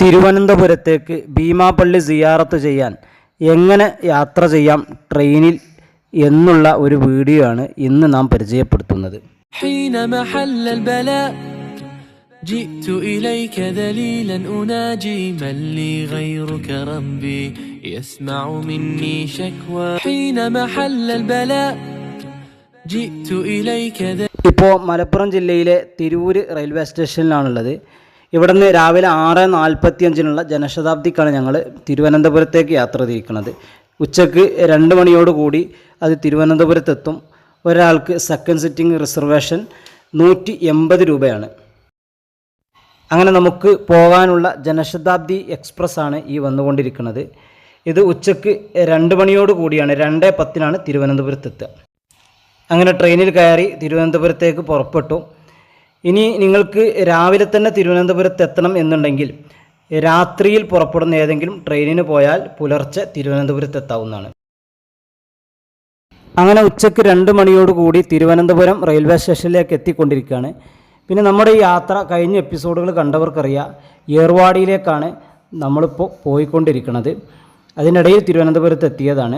തിരുവനന്തപുരത്തേക്ക് ഭീമാപള്ളി സിയാറത്ത് ചെയ്യാൻ എങ്ങനെ യാത്ര ചെയ്യാം ട്രെയിനിൽ എന്നുള്ള ഒരു വീഡിയോ ആണ് ഇന്ന് നാം പരിചയപ്പെടുത്തുന്നത് حين محل البلاء جئت إليك ذليلا أناجي من لي غيرك ربي يسمع مني شكوى حين محل البلاء جئت إليك ذليلا ഇപ്പോൾ മലപ്പുറം ജില്ലയിലെ തിരൂര് റെയിൽവേ സ്റ്റേഷനിലാണുള്ളത് ഇവിടെ നിന്ന് രാവിലെ ആറ് നാൽപ്പത്തി അഞ്ചിനുള്ള ജനശതാബ്ദിക്കാണ് ഞങ്ങൾ തിരുവനന്തപുരത്തേക്ക് യാത്ര തിരിക്കുന്നത്. ഉച്ചയ്ക്ക് രണ്ട് മണിയോടുകൂടി അത് തിരുവനന്തപുരത്തെത്തും. ഒരാൾക്ക് സെക്കൻഡ് സിറ്റിംഗ് റിസർവേഷൻ നൂറ്റി എൺപത് രൂപയാണ്. അങ്ങനെ നമുക്ക് പോകാനുള്ള ജനശതാബ്ദി എക്സ്പ്രസ് ആണ് ഈ വന്നുകൊണ്ടിരിക്കുന്നത്. ഇത് ഉച്ചയ്ക്ക് രണ്ട് മണിയോട് കൂടിയാണ് രണ്ട് പത്തിനാണ് തിരുവനന്തപുരത്തെത്തുക. അങ്ങനെ ട്രെയിനിൽ കയറി തിരുവനന്തപുരത്തേക്ക് പുറപ്പെട്ടു. ഇനി നിങ്ങൾക്ക് രാവിലെ തന്നെ തിരുവനന്തപുരത്ത് എത്തണം എന്നുണ്ടെങ്കിൽ രാത്രിയിൽ പുറപ്പെടുന്ന ഏതെങ്കിലും ട്രെയിനിന് പോയാൽ പുലർച്ചെ തിരുവനന്തപുരത്ത് എത്താവുന്നതാണ്. അങ്ങനെ ഉച്ചയ്ക്ക് രണ്ട് മണിയോടുകൂടി തിരുവനന്തപുരം റെയിൽവേ സ്റ്റേഷനിലേക്ക് എത്തിക്കൊണ്ടിരിക്കുകയാണ്. പിന്നെ നമ്മുടെ ഈ യാത്ര കഴിഞ്ഞ എപ്പിസോഡുകൾ കണ്ടവർക്കറിയാം. ഏർവാടിയിലേക്കാണ് നമ്മളിപ്പോൾ പോയിക്കൊണ്ടിരിക്കുന്നത്. അതിനിടയിൽ തിരുവനന്തപുരത്ത് എത്തിയതാണ്.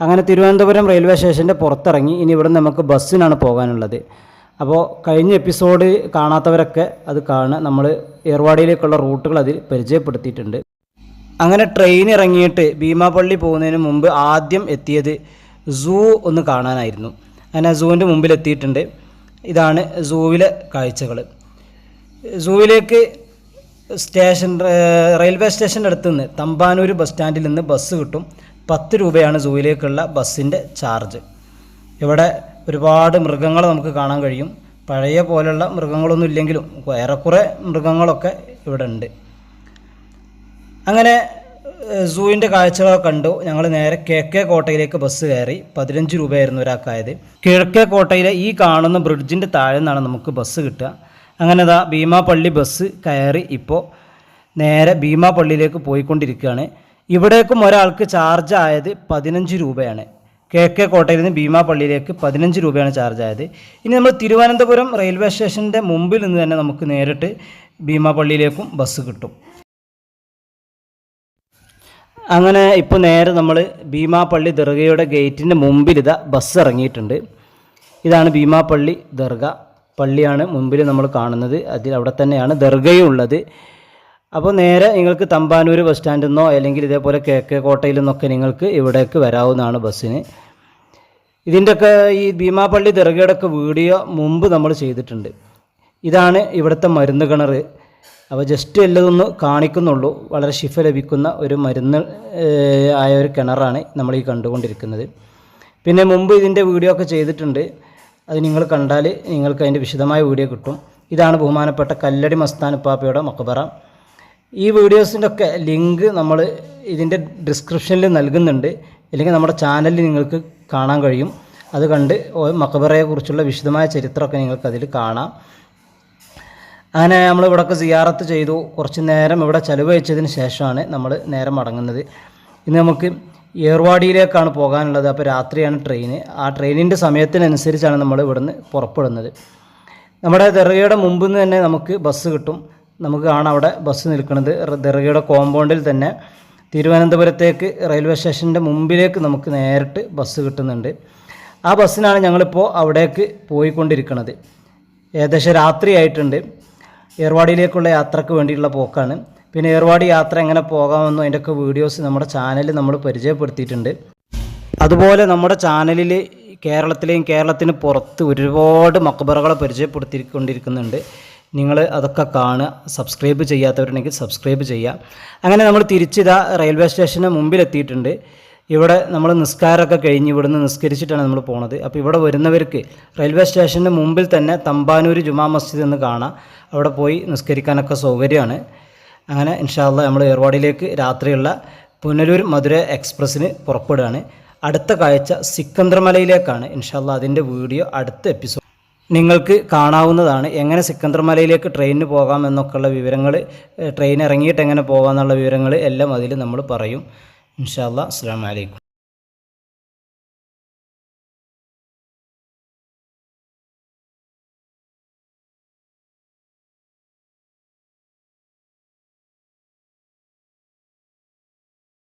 അങ്ങനെ തിരുവനന്തപുരം റെയിൽവേ സ്റ്റേഷന്റെ പുറത്തിറങ്ങി ഇനി ഇവിടെ നമുക്ക് ബസ്സിനാണ് പോകാനുള്ളത്. അപ്പോൾ കഴിഞ്ഞ എപ്പിസോഡ് കാണാത്തവരൊക്കെ അത് കാണുക. നമ്മൾ ഏർവാടിയിലേക്കുള്ള റൂട്ടുകൾ അതിൽ പരിചയപ്പെടുത്തിയിട്ടുണ്ട്. അങ്ങനെ ട്രെയിൻ ഇറങ്ങിയിട്ട് ഭീമാപള്ളി പോകുന്നതിന് മുമ്പ് ആദ്യം എത്തിയത് സൂ ഒന്ന് കാണാനായിരുന്നു. അങ്ങനെ സൂവിന്റെ മുമ്പിൽ എത്തിയിട്ടുണ്ട്. ഇതാണ് സൂവിലെ കാഴ്ചകൾ. സൂവിലേക്ക് സ്റ്റേഷൻ റെയിൽവേ സ്റ്റേഷന്റെ അടുത്ത് നിന്ന് തമ്പാനൂർ ബസ് സ്റ്റാൻഡിൽ നിന്ന് ബസ് കിട്ടും. പത്ത് രൂപയാണ് സൂവിലേക്കുള്ള ബസ്സിന്റെ ചാർജ് ഇവിടെ ഒരുപാട് മൃഗങ്ങൾ നമുക്ക് കാണാൻ കഴിയും. പഴയ പോലുള്ള മൃഗങ്ങളൊന്നും ഇല്ലെങ്കിലും ഏറെക്കുറെ മൃഗങ്ങളൊക്കെ ഇവിടെ ഉണ്ട്. അങ്ങനെ സൂവിന്റെ കാഴ്ചകൾ കണ്ടു. ഞങ്ങൾ നേരെ കിഴക്കേ കോട്ടയിലേക്ക് ബസ് കയറി. പതിനഞ്ച് രൂപയായിരുന്നു ഒരാൾക്കായത്. കിഴക്കേ കോട്ടയിലെ ഈ കാണുന്ന ബ്രിഡ്ജിന്റെ താഴെ നിന്നാണ് നമുക്ക് ബസ് കിട്ടുക. അങ്ങനെ ദാ ഭീമാപള്ളി ബസ് കയറി ഇപ്പോൾ നേരെ ഭീമാപള്ളിയിലേക്ക് പോയിക്കൊണ്ടിരിക്കുകയാണ്. ഇവിടേക്കും ഒരാൾക്ക് ചാർജ് ആയത് പതിനഞ്ച് രൂപയാണ്. കിഴക്കേ കോട്ടയിൽ നിന്ന് ഭീമാപള്ളിയിലേക്ക് പതിനഞ്ച് രൂപയാണ് ചാർജ് ആയത് ഇനി നമ്മൾ തിരുവനന്തപുരം റെയിൽവേ സ്റ്റേഷന്റെ മുമ്പിൽ നിന്ന് തന്നെ നമുക്ക് നേരിട്ട് ഭീമാപള്ളിയിലേക്കും ബസ് കിട്ടും. അങ്ങനെ ഇപ്പോൾ നേരെ നമ്മൾ ഭീമാപള്ളി ദർഗയുടെ ഗേറ്റിന്റെ മുമ്പിൽ ഇതാ ബസ് ഇറങ്ങിയിട്ടുണ്ട്. ഇതാണ് ഭീമാപള്ളി ദർഗ പള്ളിയാണ് മുമ്പിൽ നമ്മൾ കാണുന്നത്. അതിൽ അവിടെ തന്നെയാണ് ദർഗയും ഉള്ളത് അപ്പോൾ നേരെ നിങ്ങൾക്ക് തമ്പാനൂർ ബസ് സ്റ്റാൻഡിൽ നിന്നോ അല്ലെങ്കിൽ ഇതേപോലെ കെ കോട്ടയിൽ നിന്നൊക്കെ നിങ്ങൾക്ക് ഇവിടേക്ക് വരാവുന്നതാണ് ബസ്സിന്. ഇതിന്റെയൊക്കെ ഈ ഭീമാപള്ളി ദർഗയുടെ ഒക്കെ വീഡിയോ മുമ്പ് നമ്മൾ ചെയ്തിട്ടുണ്ട്. ഇതാണ് ഇവിടുത്തെ മരുന്ന് കിണർ അപ്പോൾ ജസ്റ്റ് എല്ലതൊന്ന് കാണിക്കുന്നുള്ളൂ. വളരെ ശിഫ ലഭിക്കുന്ന ഒരു മരുന്ന് ആയ ഒരു കിണറാണ് നമ്മൾ ഈ കണ്ടുകൊണ്ടിരിക്കുന്നത്. പിന്നെ മുമ്പ് ഇതിന്റെ വീഡിയോ ഒക്കെ ചെയ്തിട്ടുണ്ട്. അത് നിങ്ങൾ കണ്ടാൽ നിങ്ങൾക്ക് അതിന്റെ വിശദമായ വീഡിയോ കിട്ടും. ഇതാണ് ബഹുമാനപ്പെട്ട കല്ലടി മസ്താനുപ്പാപ്പയുടെ മക്കബറ ഈ വീഡിയോസിന്റെ ഒക്കെ ലിങ്ക് നമ്മൾ ഇതിന്റെ ഡിസ്ക്രിപ്ഷനിൽ നൽകുന്നുണ്ട്. ഇല്ലെങ്കിൽ നമ്മുടെ ചാനലിൽ നിങ്ങൾക്ക് കാണാൻ കഴിയും. അത് കണ്ട് മക്കബറയെക്കുറിച്ചുള്ള വിശദമായ ചരിത്രമൊക്കെ നിങ്ങൾക്ക് അതിൽ കാണാം. അങ്ങനെ നമ്മൾ ഇവിടെയൊക്കെ സിയാറത്ത് ചെയ്തു. കുറച്ച് നേരം ഇവിടെ ചെലവഴിച്ചതിന് ശേഷമാണ് നമ്മൾ നേരം മടങ്ങുന്നത്. ഇന്ന് നമുക്ക് ഏർവാടിയിലേക്കാണ് പോകാനുള്ളത്. അപ്പോൾ രാത്രിയാണ് ട്രെയിൻ ആ ട്രെയിനിന്റെ സമയത്തിനനുസരിച്ചാണ് നമ്മൾ ഇവിടുന്ന് പുറപ്പെടുന്നത്. നമ്മുടെ ദർഗയുടെ മുമ്പിൽ നിന്ന് തന്നെ നമുക്ക് ബസ് കിട്ടും. നമുക്ക് കാണാം അവിടെ ബസ് നിൽക്കുന്നത്. ദർഗയുടെ കോമ്പൗണ്ടിൽ തന്നെ തിരുവനന്തപുരത്തേക്ക് റെയിൽവേ സ്റ്റേഷന്റെ മുമ്പിലേക്ക് നമുക്ക് നേരിട്ട് ബസ് കിട്ടുന്നുണ്ട്. ആ ബസ്സിനാണ് ഞങ്ങളിപ്പോൾ അവിടേക്ക് പോയിക്കൊണ്ടിരിക്കുന്നത്. ഏകദേശം രാത്രിയായിട്ടുണ്ട് ഏർവാടിയിലേക്കുള്ള യാത്രയ്ക്ക് വേണ്ടിയിട്ടുള്ള പോക്കാണ്. പിന്നെ ഏർവാടി യാത്ര എങ്ങനെ പോകാമെന്നും അതിന്റെയൊക്കെ വീഡിയോസ് നമ്മുടെ ചാനലിൽ നമ്മൾ പരിചയപ്പെടുത്തിയിട്ടുണ്ട്. അതുപോലെ നമ്മുടെ ചാനലിൽ കേരളത്തിലെയും കേരളത്തിന് പുറത്ത് ഒരുപാട് മക്ബറകളെ പരിചയപ്പെടുത്തിക്കൊണ്ടിരിക്കുന്നുണ്ട്. നിങ്ങൾ അതൊക്കെ കാണുക സബ്സ്ക്രൈബ് ചെയ്യാത്തവരുണ്ടെങ്കിൽ സബ്സ്ക്രൈബ് ചെയ്യുക. അങ്ങനെ നമ്മൾ തിരിച്ചിതാ റെയിൽവേ സ്റ്റേഷന് മുമ്പിലെത്തിയിട്ടുണ്ട്. ഇവിടെ നമ്മൾ നിസ്കാരമൊക്കെ കഴിഞ്ഞ് ഇവിടുന്ന് നിസ്കരിച്ചിട്ടാണ് നമ്മൾ പോണത്. അപ്പോൾ ഇവിടെ വരുന്നവർക്ക് റെയിൽവേ സ്റ്റേഷന് മുമ്പിൽ തന്നെ തമ്പാനൂർ ജുമാ മസ്ജിദ് എന്ന് കാണാം. അവിടെ പോയി നിസ്കരിക്കാനൊക്കെ സൗകര്യമാണ്. അങ്ങനെ ഇൻഷാല്ല നമ്മൾ ഏർവാടിയിലേക്ക് രാത്രിയുള്ള പുനലൂർ മധുര എക്സ്പ്രസ്സിന് പുറപ്പെടുകയാണ്. അടുത്ത കാഴ്ച സിക്കന്ദ്രമലയിലേക്കാണ് ഇൻഷാല്ല അതിന്റെ വീഡിയോ അടുത്ത എപ്പിസോഡ് നിങ്ങൾക്ക് കാണാവുന്നതാണ് എങ്ങനെ സിക്കന്ദർമലയിലേക്ക് ട്രെയിനിന് പോകാം എന്നൊക്കെയുള്ള വിവരങ്ങൾ ട്രെയിൻ ഇറങ്ങിയിട്ട് എങ്ങനെ പോകാമെന്നുള്ള വിവരങ്ങൾ എല്ലാം അതിൽ നമ്മൾ പറയും. ഇൻഷാല്ല അസ്സാം വലൈക്കും